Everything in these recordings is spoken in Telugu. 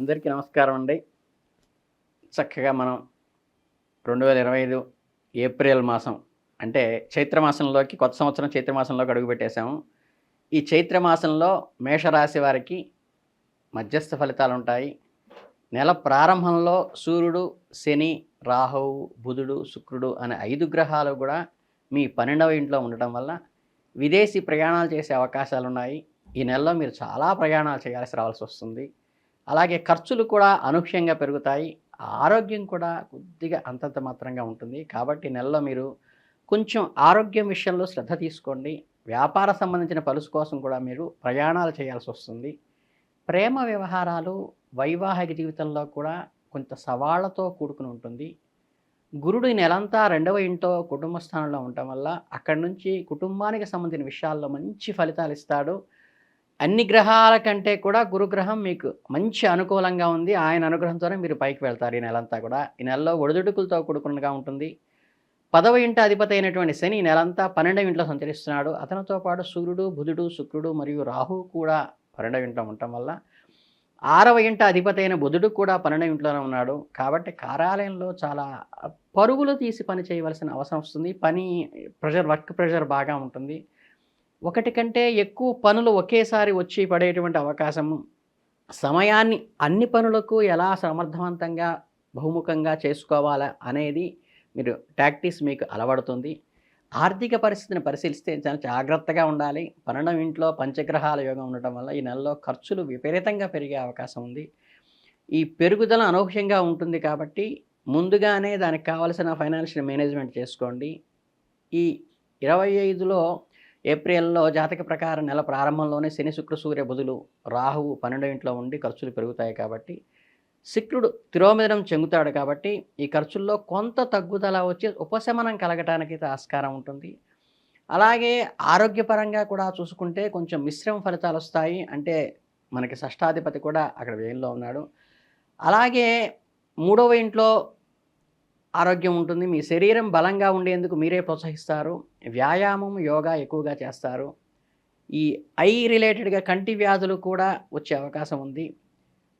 అందరికీ నమస్కారం అండి. చక్కగా మనం రెండు వేల ఇరవై ఐదు ఏప్రిల్ మాసం అంటే చైత్రమాసంలోకి కొత్త సంవత్సరం చైత్రమాసంలోకి అడుగుపెట్టేశాము ఈ చైత్రమాసంలో మేషరాశి వారికి మధ్యస్థ ఫలితాలు ఉంటాయి. నెల ప్రారంభంలో సూర్యుడు శని రాహువు బుధుడు శుక్రుడు అనే ఐదు గ్రహాలు కూడా మీ పన్నెండవ ఇంట్లో ఉండటం వల్ల విదేశీ ప్రయాణాలు చేసే అవకాశాలు ఉన్నాయి. ఈ నెలలో మీరు చాలా ప్రయాణాలు చేయాల్సి రావాల్సి వస్తుంది. అలాగే ఖర్చులు కూడా అనూహ్యంగా పెరుగుతాయి. ఆరోగ్యం కూడా కొద్దిగా అంతంత మాత్రంగా ఉంటుంది. కాబట్టి నెలలో మీరు కొంచెం ఆరోగ్యం విషయంలో శ్రద్ధ తీసుకోండి. వ్యాపార సంబంధించిన పలుసు కోసం కూడా మీరు ప్రయాణాలు చేయాల్సి వస్తుంది. ప్రేమ వ్యవహారాలు వైవాహిక జీవితంలో కూడా కొంత సవాళ్ళతో కూడుకుని ఉంటుంది. గురుడు ఈ నెలంతా రెండవ ఇంట్లో కుటుంబ స్థానంలో ఉండటం వల్ల అక్కడి నుంచి కుటుంబానికి సంబంధించిన విషయాల్లో మంచి ఫలితాలు ఇస్తాడు. అన్ని గ్రహాల కంటే కూడా గురుగ్రహం మీకు మంచి అనుకూలంగా ఉంది. ఆయన అనుగ్రహంతోనే మీరు పైకి వెళ్తారు ఈ నెలంతా కూడా. ఈ నెలలో ఒడిదుడుకులతో కూడుకున్నగా ఉంటుంది. పదవ ఇంట అధిపతి అయినటువంటి శని ఈ నెలంతా పన్నెండవ ఇంట్లో సంచరిస్తున్నాడు. అతనితో పాటు సూర్యుడు బుధుడు శుక్రుడు మరియు రాహు కూడా పన్నెండవ ఇంట్లో ఉండటం వల్ల ఆరవ ఇంట అధిపతి అయిన బుధుడు కూడా పన్నెండవ ఇంట్లోనే ఉన్నాడు. కాబట్టి కార్యాలయంలో చాలా పరుగులు తీసి పని చేయవలసిన అవసరం వస్తుంది. పని ప్రెషర్ వర్క్ ప్రెషర్ బాగా ఉంటుంది. ఒకటి కంటే ఎక్కువ పనులు ఒకేసారి వచ్చి పడేటువంటి అవకాశము. సమయాన్ని అన్ని పనులకు ఎలా సమర్థవంతంగా బహుముఖంగా చేసుకోవాలా అనేది మీరు ప్రాక్టీస్ మీకు అలవడుతుంది. ఆర్థిక పరిస్థితిని పరిశీలిస్తే చాలా జాగ్రత్తగా ఉండాలి. పన్నెండవ ఇంట్లో పంచగ్రహాల యోగం ఉండటం వల్ల ఈ నెలలో ఖర్చులు విపరీతంగా పెరిగే అవకాశం ఉంది. ఈ పెరుగుదల అనూహ్యంగా ఉంటుంది కాబట్టి ముందుగానే దానికి కావలసిన ఫైనాన్షియల్ మేనేజ్మెంట్ చేసుకోండి. ఈ ఇరవై ఐదులో ఏప్రిల్లో జాతక ప్రకారం నెల ప్రారంభంలోనే శని శుక్ర సూర్య బుధులు రాహువు పన్నెండో ఇంట్లో ఉండి ఖర్చులు పెరుగుతాయి కాబట్టి శుక్రుడు తిరోమిదనం చెంగుతాడు కాబట్టి ఈ ఖర్చుల్లో కొంత తగ్గుదల వచ్చి ఉపశమనం కలగటానికి అయితే ఆస్కారం ఉంటుంది. అలాగే ఆరోగ్యపరంగా కూడా చూసుకుంటే కొంచెం మిశ్రమ ఫలితాలు వస్తాయి. అంటే మనకి షష్టాధిపతి కూడా అక్కడ వేయంలో ఉన్నాడు. అలాగే మూడవ ఇంట్లో ఆరోగ్యం ఉంటుంది. మీ శరీరం బలంగా ఉండేందుకు మీరే ప్రోత్సహిస్తారు. వ్యాయామం యోగా ఎక్కువగా చేస్తారు. ఈ ఐ రిలేటెడ్గా కంటి వ్యాధులు కూడా వచ్చే అవకాశం ఉంది.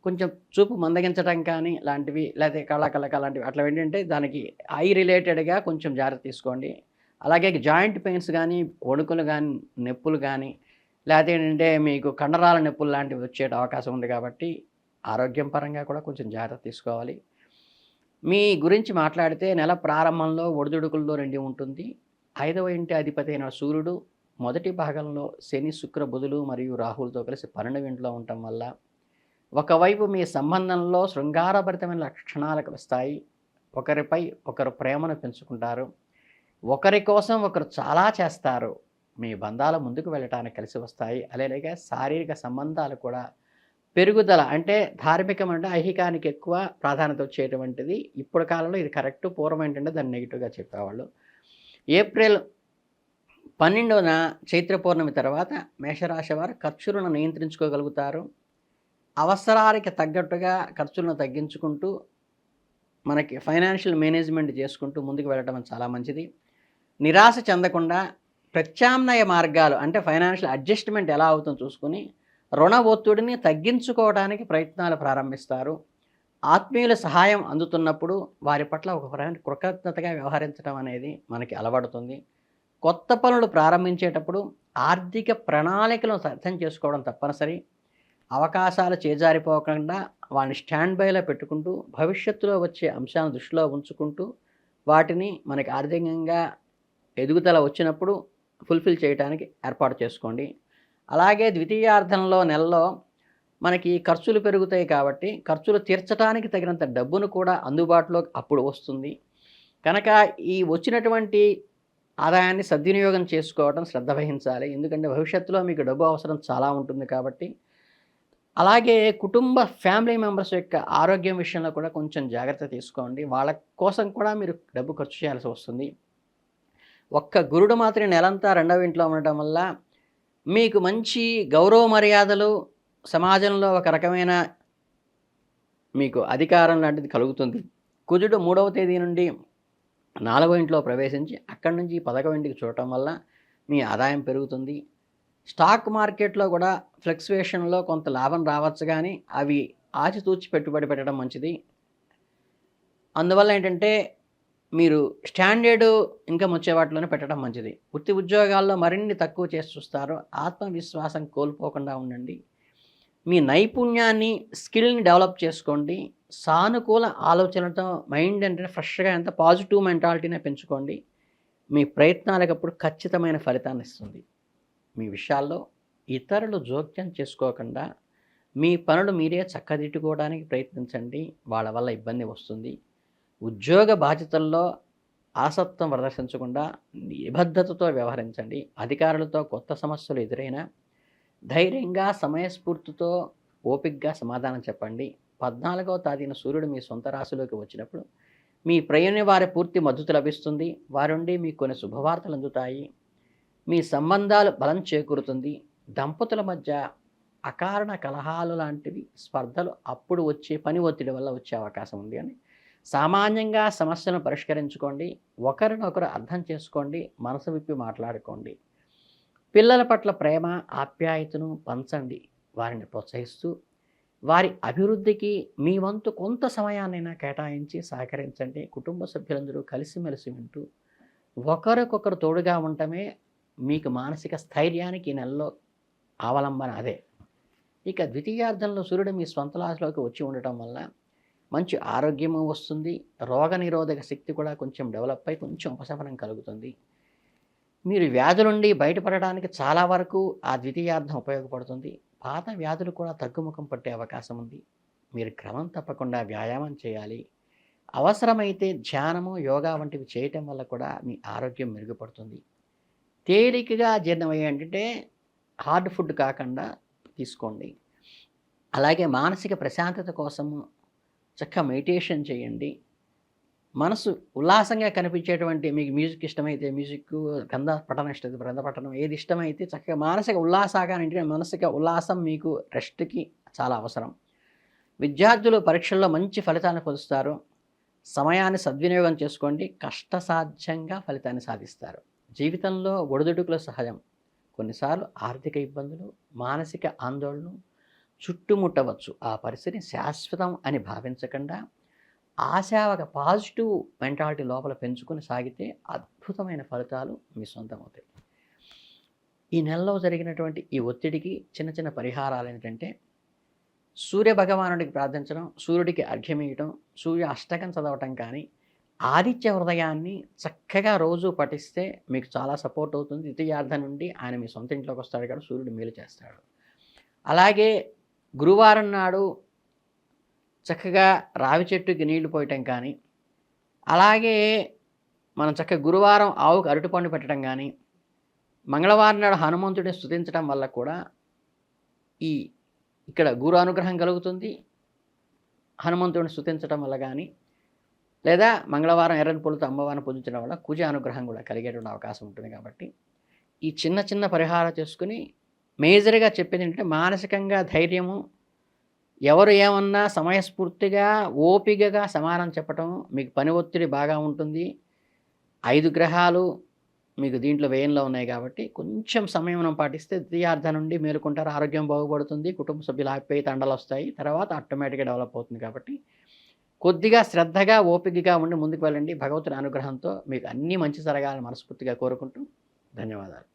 కొంచెం చూపు మందగించడం కానీ లాంటివి లేకపోతే కళాకళక లాంటివి అట్లా ఏంటంటే దానికి ఐ రిలేటెడ్గా కొంచెం జాగ్రత్త తీసుకోండి. అలాగే జాయింట్ పెయిన్స్ కానీ వణుకులు కానీ నొప్పులు కానీ లేకపోతే ఏంటంటే మీకు కండరాల నొప్పులు లాంటివి వచ్చే అవకాశం ఉంది కాబట్టి ఆరోగ్యం పరంగా కూడా కొంచెం జాగ్రత్త తీసుకోవాలి. మీ గురించి మాట్లాడితే నెల ప్రారంభంలో ఒడిదుడుకుల్లో రెండు ఉంటుంది. ఐదవ ఇంటి అధిపతి అయిన సూర్యుడు మొదటి భాగంలో శని శుక్ర బుధులు మరియు రాహులతో కలిసి పన్నెండు ఇంట్లో ఉండటం వల్ల ఒకవైపు మీ సంబంధంలో శృంగారభరితమైన లక్షణాలకు వస్తాయి. ఒకరిపై ఒకరు ప్రేమను పెంచుకుంటారు. ఒకరి కోసం ఒకరు చాలా చేస్తారు. మీ బంధాలు ముందుకు వెళ్ళటానికి కలిసి వస్తాయి. అలాగే శారీరక సంబంధాలు కూడా పెరుగుదల అంటే ధార్మికం అంటే ఐహికానికి ఎక్కువ ప్రాధాన్యత వచ్చేటువంటిది. ఇప్పుడు కాలంలో ఇది కరెక్ట్ పూర్వం ఏంటంటే దాన్ని నెగిటివ్గా చెప్పేవాళ్ళు. ఏప్రిల్ పన్నెండున చైత్ర పౌర్ణమి తర్వాత మేషరాశి వారు ఖర్చులను నియంత్రించుకోగలుగుతారు. అవసరానికి తగ్గట్టుగా ఖర్చులను తగ్గించుకుంటూ మనకి ఫైనాన్షియల్ మేనేజ్మెంట్ చేసుకుంటూ ముందుకు వెళ్ళడం చాలా మంచిది. నిరాశ చెందకుండా ప్రత్యామ్నాయ మార్గాలు అంటే ఫైనాన్షియల్ అడ్జస్ట్మెంట్ ఎలా అవుతుందో చూసుకుని రుణ ఒత్తిడిని తగ్గించుకోవడానికి ప్రయత్నాలు ప్రారంభిస్తారు. ఆత్మీయుల సహాయం అందుతున్నప్పుడు వారి పట్ల ఒక కృతజ్ఞతగా వ్యవహరించడం అనేది మనకి అలవడుతుంది. కొత్త పనులు ప్రారంభించేటప్పుడు ఆర్థిక ప్రణాళికలను అర్థం చేసుకోవడం తప్పనిసరి. అవకాశాలు చేజారిపోకుండా వాడిని స్టాండ్ బైలో పెట్టుకుంటూ భవిష్యత్తులో వచ్చే అంశాలను దృష్టిలో ఉంచుకుంటూ వాటిని మనకి ఆర్థికంగా ఎదుగుదల వచ్చినప్పుడు ఫుల్ఫిల్ చేయడానికి ఏర్పాటు చేసుకోండి. అలాగే ద్వితీయార్థంలో నెలలో మనకి ఖర్చులు పెరుగుతాయి కాబట్టి ఖర్చులు తీర్చడానికి తగినంత డబ్బును కూడా అందుబాటులో అప్పుడు వస్తుంది. కనుక ఈ వచ్చినటువంటి ఆదాయాన్ని సద్వినియోగం చేసుకోవడం శ్రద్ధ వహించాలి. ఎందుకంటే భవిష్యత్తులో మీకు డబ్బు అవసరం చాలా ఉంటుంది కాబట్టి. అలాగే కుటుంబ ఫ్యామిలీ మెంబర్స్ యొక్క ఆరోగ్యం విషయంలో కూడా కొంచెం జాగ్రత్త తీసుకోండి. వాళ్ళ కోసం కూడా మీరు డబ్బు ఖర్చు చేయాల్సి వస్తుంది. ఒక్క గురుడు మాత్రం నెలంతా రెండవ ఇంట్లో ఉండటం వల్ల మీకు మంచి గౌరవ మర్యాదలు సమాజంలో ఒక రకమైన మీకు అధికారం లాంటిది కలుగుతుంది. కుజుడు మూడవ తేదీ నుండి నాలుగవ ఇంట్లో ప్రవేశించి అక్కడి నుంచి పదకొండు ఇంటికి చూడటం వల్ల మీ ఆదాయం పెరుగుతుంది. స్టాక్ మార్కెట్లో కూడా ఫ్లక్చువేషన్లో కొంత లాభం రావచ్చు కానీ అవి ఆచితూచి పెట్టుబడి పెట్టడం మంచిది. అందువల్ల ఏంటంటే మీరు స్టాండర్డ్ ఇన్కమ్ వచ్చే వాటిలోనే పెట్టడం మంచిది. వృత్తి ఉద్యోగాల్లో మరిన్ని తక్కువ చేసి చూస్తారు. ఆత్మవిశ్వాసం కోల్పోకుండా ఉండండి. మీ నైపుణ్యాన్ని స్కిల్ని డెవలప్ చేసుకోండి. సానుకూల ఆలోచనలతో మైండ్ అంటే ఫ్రెష్గా ఎంత పాజిటివ్ మెంటాలిటీనే పెంచుకోండి. మీ ప్రయత్నాలకప్పుడు ఖచ్చితమైన ఫలితాన్ని ఇస్తుంది. మీ విషయాల్లో ఇతరులు జోక్యం చేసుకోకుండా మీ పనులు మీరే చక్కదిట్టుకోవడానికి ప్రయత్నించండి. వాళ్ళ వల్ల ఇబ్బంది వస్తుంది. ఉద్యోగ బాధ్యతల్లో ఆసక్తం ప్రదర్శించకుండా నిబద్ధతతో వ్యవహరించండి. అధికారులతో కొత్త సమస్యలు ఎదురైనా ధైర్యంగా సమయస్ఫూర్తితో ఓపికగా సమాధానం చెప్పండి. పద్నాలుగవ తారీఖున సూర్యుడు మీ సొంత రాశిలోకి వచ్చినప్పుడు మీ ప్రయాణ వారి పూర్తి మద్దతు లభిస్తుంది. వారుండి మీకు కొన్ని శుభవార్తలు అందుతాయి. మీ సంబంధాలు బలం చేకూరుతుంది. దంపతుల మధ్య అకారణ కలహాలు లాంటివి స్పర్ధలు అప్పుడు వచ్చే పని ఒత్తిడి వల్ల వచ్చే అవకాశం ఉంది అని సామాన్యంగా సమస్యను పరిష్కరించుకోండి. ఒకరినొకరు అర్థం చేసుకోండి. మనసు విప్పి మాట్లాడుకోండి. పిల్లల పట్ల ప్రేమ ఆప్యాయతను పంచండి. వారిని ప్రోత్సహిస్తూ వారి అభివృద్ధికి మీ వంతు కొంత సమయాన్నైనా కేటాయించి సహకరించండి. కుటుంబ సభ్యులందరూ కలిసిమెలిసి ఉంటూ ఒకరికొకరు తోడుగా ఉండటమే మీకు మానసిక స్థైర్యానికి ఈ నెలలో అవలంబన అదే. ఇక ద్వితీయార్థంలో సూర్యుడు మీ స్వంత రాశిలోకి వచ్చి ఉండటం వల్ల మంచి ఆరోగ్యము వస్తుంది. రోగ నిరోధక శక్తి కూడా కొంచెం డెవలప్ అయి కొంచెం ఉపశమనం కలుగుతుంది. మీరు వ్యాధుల నుండి బయటపడడానికి చాలా వరకు ఆ ద్వితీయార్థం ఉపయోగపడుతుంది. పాత వ్యాధులు కూడా తగ్గుముఖం పట్టే అవకాశం ఉంది. మీరు క్రమం తప్పకుండా వ్యాయామం చేయాలి. అవసరమైతే ధ్యానము యోగా వంటివి చేయటం వల్ల కూడా మీ ఆరోగ్యం మెరుగుపడుతుంది. తేలికగా జీర్ణమయ్యే హార్డ్ ఫుడ్ కాకుండా తీసుకోండి. అలాగే మానసిక ప్రశాంతత కోసము చక్కగా మెడిటేషన్ చేయండి. మనసు ఉల్లాసంగా కనిపించేటువంటి మీకు మ్యూజిక్ ఇష్టమైతే మ్యూజిక్ గంధ పఠనం ఇష్టమైతే గ్రంథ పఠనం ఏది ఇష్టమైతే చక్కగా మానసిక ఉల్లాసంగా అంటే మానసిక ఉల్లాసం మీకు రెస్ట్కి చాలా అవసరం. విద్యార్థులు పరీక్షల్లో మంచి ఫలితాన్ని పొందుతారు. సమయాన్ని సద్వినియోగం చేసుకోండి. కష్టసాధ్యంగా ఫలితాన్ని సాధిస్తారు. జీవితంలో ఒడిదుడుకులు సహజం. కొన్నిసార్లు ఆర్థిక ఇబ్బందులు మానసిక ఆందోళన చుట్టుముట్టవచ్చు. ఆ పరిస్థితిని శాశ్వతం అని భావించకుండా ఆశా ఒక పాజిటివ్ మెంటాలిటీ లోపల పెంచుకొని సాగితే అద్భుతమైన ఫలితాలు మీ సొంతం అవుతాయి ఈ నెలలో జరిగినటువంటి ఈ ఒత్తిడికి చిన్న చిన్న పరిహారాలు ఏంటంటే సూర్య భగవానుడికి ప్రార్థించడం సూర్యుడికి అర్ఘ్యమీయటం సూర్య అష్టకం చదవటం కానీ ఆదిత్య హృదయాన్ని చక్కగా రోజు పఠిస్తే మీకు చాలా సపోర్ట్ అవుతుంది. ద్వితీయార్థ నుండి ఆయన మీ సొంత ఇంట్లోకి వస్తాడు కాబట్టి సూర్యుడు మేలు చేస్తాడు. అలాగే గురువారం నాడు చక్కగా రావి చెట్టుకి నీళ్ళు పోయటం కానీ అలాగే మనం చక్కగా గురువారం ఆవుకు అరటిపండు పెట్టడం కానీ మంగళవారం నాడు హనుమంతుడిని స్థుతించడం వల్ల కూడా ఈ ఇక్కడ గురు అనుగ్రహం కలుగుతుంది. హనుమంతుడిని స్థుతించడం వల్ల కానీ లేదా మంగళవారం ఎర్రని పొలుతో అమ్మవారిని పూజించడం వల్ల కుజ అనుగ్రహం కూడా కలిగేటువంటి అవకాశం ఉంటుంది కాబట్టి ఈ చిన్న చిన్న పరిహారం చేసుకుని మేజర్గా చెప్పేది ఏంటంటే మానసికంగా ధైర్యము ఎవరు ఏమన్నా సమయస్ఫూర్తిగా ఓపికగా సమానం చెప్పటం మీకు పని ఒత్తిడి బాగా ఉంటుంది. ఐదు గ్రహాలు మీకు దీంట్లో వ్యయంలో ఉన్నాయి కాబట్టి కొంచెం సమయం పాటిస్తే ద్వితీయార్థ నుండి మేలుకుంటారు ఆరోగ్యం బాగుపడుతుంది కుటుంబ సభ్యులు ఆపిపోయి తండలు వస్తాయి తర్వాత ఆటోమేటిక్గా డెవలప్ అవుతుంది కాబట్టి కొద్దిగా శ్రద్ధగా ఓపికగా ఉండి ముందుకు వెళ్ళండి. భగవంతుని అనుగ్రహంతో మీకు అన్నీ మంచి జరగాలని మనస్ఫూర్తిగా కోరుకుంటూ ధన్యవాదాలు.